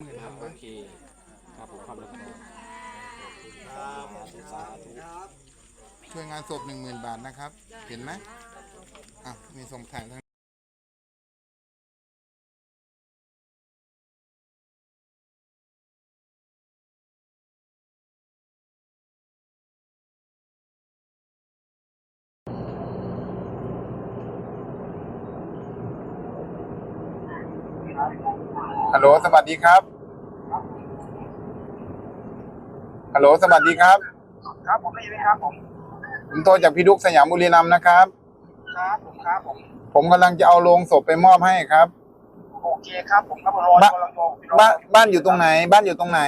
ครับโอเคครับผมความรับผิดชอบสาธุช่วยงานศพหนึ่งหมื่นบาทนะครับ เห็นไหมอะมีส่งถ่ายทาง ฮัลโหลสวัสดีครับ ฮัลโหลสวัสดีครับ ครับผมได้ยินไหมครับผมผมโทรจากพี่ดุกสยามบุรีรัมย์นะครับ ครับผมครับผม ผมกำลังจะเอาโลงศพไปมอบให้ครับ โอเคครับผมครับรอบ้านกำลังรอบ้านบ้านอยู่ตรงไหน บ้านอยู่ตรงไหน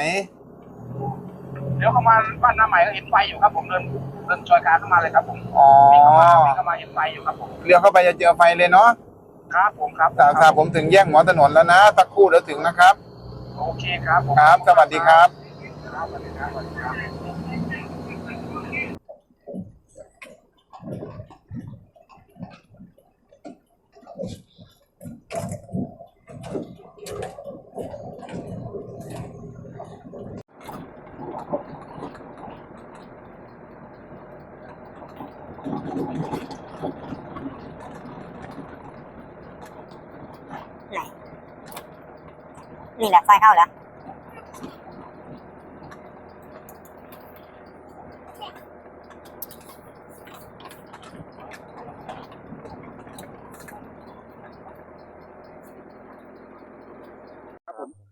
เดี๋ยวเข้ามาบ้านหน้าใหม่ก็เห็นไฟอยู่ครับผมเดินเดินจอยการเข้ามาเลยครับผมอ๋อวิ่งเข้ามาวิ่งเข้ามาเห็นไฟอยู่ครับผมเลี้ยวเข้าไปจะเจอไฟเลยเนาะ ครับผมครับสาสาผมถึงแยกหมอถนนแล้วนะสักครู่เดี๋ยวถึงนะครับ โอเคครับผมครับ สวัสดีครับ ครับสวัสดีครับสวัสดีครับ ไหน นี่แหละไฟเข้าแล้ว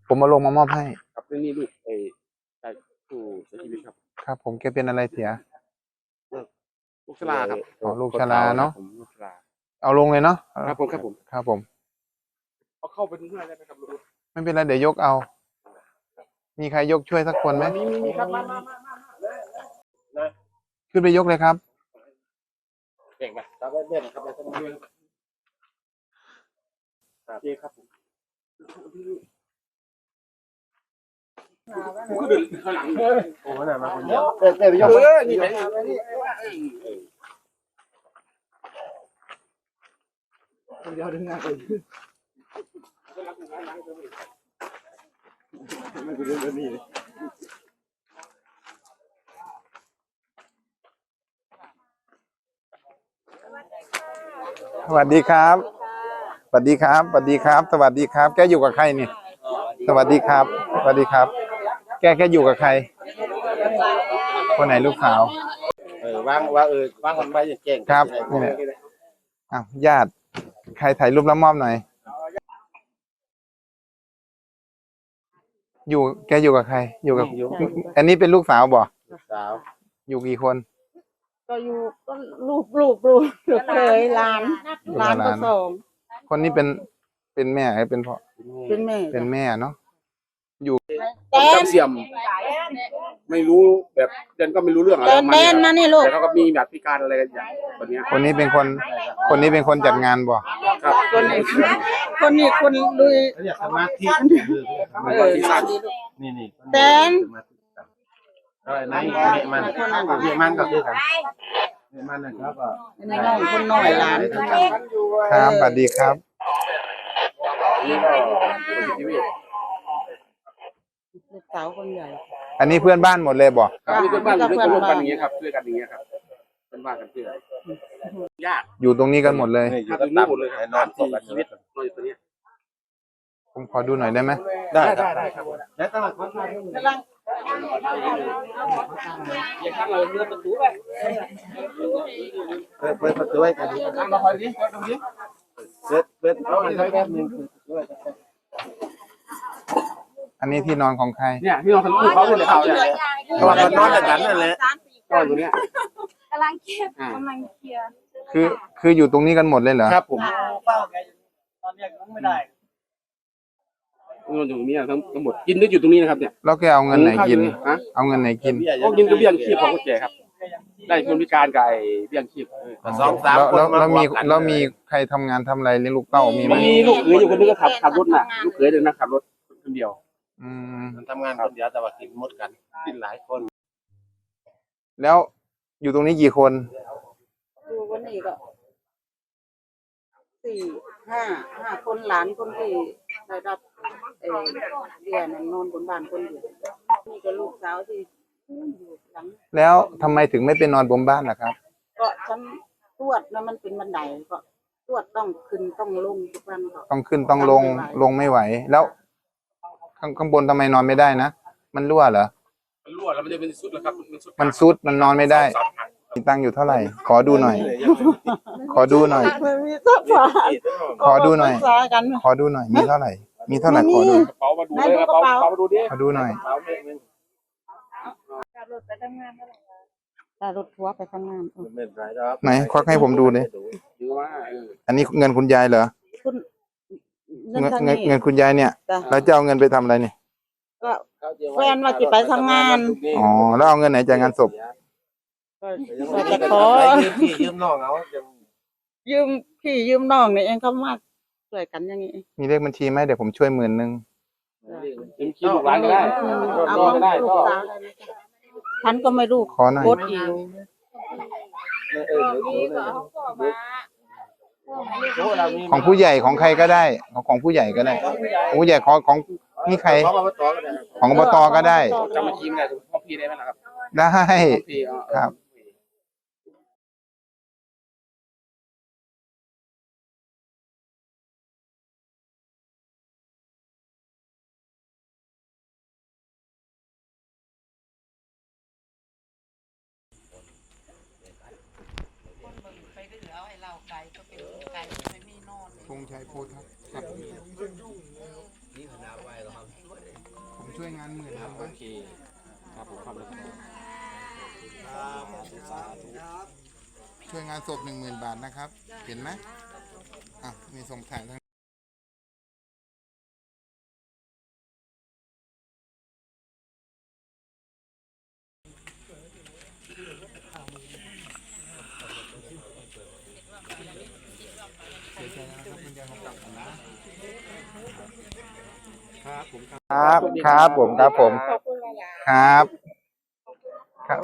ผมมาลงมามอบให้ ครับเรื่องนี้ลูกไอ้ใช่ผู้เสียชีวิตครับครับ ผมแกเป็นอะไรเสียลูกชลาครับอ๋อลูกชราเนอะผมลูกชลาเอาลงเลยเนาะครับผมครับผมครับผมเอาเข้าไปดูข้างในได้ไหมครับลูก ไม่เป็นไรเดี๋ยวยกเอา มีใครยกช่วยสักคนไหมมีมีมีครับมามามามาขึ้นไปยกเลยครับเก่งไหมครับเล่นครับเล่นครับเล่นโอเคครับผมก็เดินข้างหลังเลยโอ้โหน่ะมาคนเดียวเออเออนี่ไหน สวัสดีครับ สวัสดีครับ สวัสดีครับ สวัสดีครับ แกอยู่กับใครนี่ สวัสดีครับ สวัสดีครับ แกแกอยู่กับใคร คนไหนลูกสาว เออว่างว่าเออว่างคนไปอย่างเก่งครับนี่แหละอ้าวญาติ ใครถ่ายรูปแล้วมอบหน่อย อยู่แกอยู่กับใครอยู่กับอันนี้เป็นลูกสาวบ่สาวอยู่กี่คน ก็อยู่ก็ลูกลูกลูกลูกเคยหลานหลานก็สองคนนี้เป็นเป็นแม่หรือเป็นพ่อเป็นแม่เป็นแม่เนาะแตนจำเสียม ไม่รู้แบบเดินก็ไม่รู้เรื่องอะไรแตนแตนมานี่ลูก แต่เขาก็มีแบบพิการอะไรกันอย่างแบบเนี้ยคนนี้เป็นคนคนนี้เป็นคนจัดงานบ่ครับคนนี้คนนี้คนลุยเขาเรียกสมาธิเออนี่นี่แตนก็ไอ้นั่นเมียมันเมียมันก็คือกันเมียมันนะครับก็อันนี้น้องคนน้อยหลานครับสวัสดีครับนี่ก็คนเสียชีวิตลูกสาวคนใหญ่ อันนี้เพื่อนบ้านหมดเลยบ่ครับนี่เป็นบ้านอยู่ด้วยกันร่วมกันอย่างเงี้ยครับด้วยกันอย่างเงี้ยครับเป็นบ้านกันเพื่อนยากอยู่ตรงนี้กันหมดเลยนี่อครัยู่บกัอบยู่นี่หมดเลยครับนอนสี่กันชีวิตนอนอยู่ตัวเนี้ยผมขอดูหน่อยได้ไหมได้ได้ได้ครับแล้วตั้งหลักวัดมากำลังอย่างข้างเราเลื่อนประตูไปเปิดเปิดประตูให้กันข้างเราคอยดิคอยดูดิเปิดเปิดเอาอันนี้แป๊บนึงด้วย อันนี้ที่นอนของใคร เนี่ยพี่น้องทะลุเขาเลยเขาเนี่ยเพราะว่ามันนอนด้วยกันนั่นแหละก็อยู่เนี้ยกำลังเก็บอ่ากำลังเคลียร์คือ คืออยู่ตรงนี้กันหมดเลยเหรอครับผมตอนเนี้ยยังไม่ได้นอนอยู่ตรงนี้ทั้งทั้งหมดกินได้อยู่ตรงนี้นะครับเนี่ยแล้วแกเอาเงินไหนกินฮะเอาเงินไหนกินก็กินกระเบี้ยงชีพของคนแก่ครับได้คนพิการกับไอ้เบี้ยงชีพสองสามแล้วคนแล้วแล้วมีบวกกันแล้วมีใครทำงานทำอะไรเลี้ยงลูกเต้ามีไหมมีลูกเขยอยู่คนนึงก็ขับขับรถน่ะลูกเขยเดินนะขับรถคนเดียว อืมมันทำงานคนเดียวแต่ว่ากินหมดกันกินหลายคนแล้วอยู่ตรงนี้กี่คน ดูวันนี้ก็สี่ห้าห้าคนหลานคนที่ได้รับเอ่อเบี้ยนั่นนอนบนบ้านคนเดียวนี่ก็ลูกสาวที่อยู่หลัง แล้วทำไมถึงไม่ไปนอนบนบ้านล่ะครับ ก็ฉันตรวจแล้วมันเป็นบันไดก็ตรวจต้องขึ้นต้องลงทุกวันก็ต้องขึ้นต้องลงลงไม่ไหว แล้ว ข้างข้างบนทำไมนอนไม่ได้นะ มันรั่วเหรอ มันรั่วแล้วมันจะเป็นสุดแล้วครับ มันสุดมันซุดมันนอนไม่ได้มีตังค์อยู่เท่าไหร่ ขอดูหน่อย ขอดูหน่อย มันมีสักฝาขอดูหน่อยปรึกษากัน ขอดูหน่อย มีเท่าไหร่ มีเท่าไหร่ไม่ขมีอดู กระเป๋ามาดูเลยกระเป๋ากระเป๋ามาดูดิขอดูหน่อย กระเป๋าเมฆนึงขับรถไปทำงานเท่าไหร่คะแต่รถทัวร์ไปทำงานเออไม่เป็นไรครับไหนควักให้ผมดูดิ ดูว่าเอออันนี้เงินคุณยายเหรอ คุณเงินทางเงินนี้เงินคุณยายเนี่ย จ้ะแล้วจะเอาเงินไปทำอะไรเนี่ยก็แฟนว่าจะไปทำงานอ๋อแล้วเอาเงินไหนจ่ายงานศพก็ก็จะขอยืมพี่ยืมน้องเอายังยืมพี่ยืมน้องนี่เองเขามาช่วยกันอย่างนี้มีเลขบัญชีไหมเดี๋ยวผมช่วยหมื่นหนึ่งยิ้มคิดลูกร้านก็ได้เอาก็ก็ได้ลูก็กสาวได้ไหมจ๊ะฉันก็ไม่รู้ขอหน่อยโคตรอีกนี่ก็เขาก็มาพวกนี้โอ้เรามี ของผู้ใหญ่ของใครก็ได้ ของของผู้ใหญ่ก็ได้ของผู้ใหญ่ของของนี่ใครเขามาต่อกันนะของอบตก็ได้จำบัญชีไม่ได้พ่อพี่ได้ไหมล่ะครับ ได้พ่อพี่เอา ครับธงชัยโพทักครับผมช่วยงานหมื่นครับโอเคครับผมครับช่วยงานศพหนึ่งหมื่นบาทนะครับ เห็นไหมอะมีส่งถ่ายทางเสียใจนะครับคุณยายของกลับก่อนนะ ครับครับครับผมครับผมครับครับ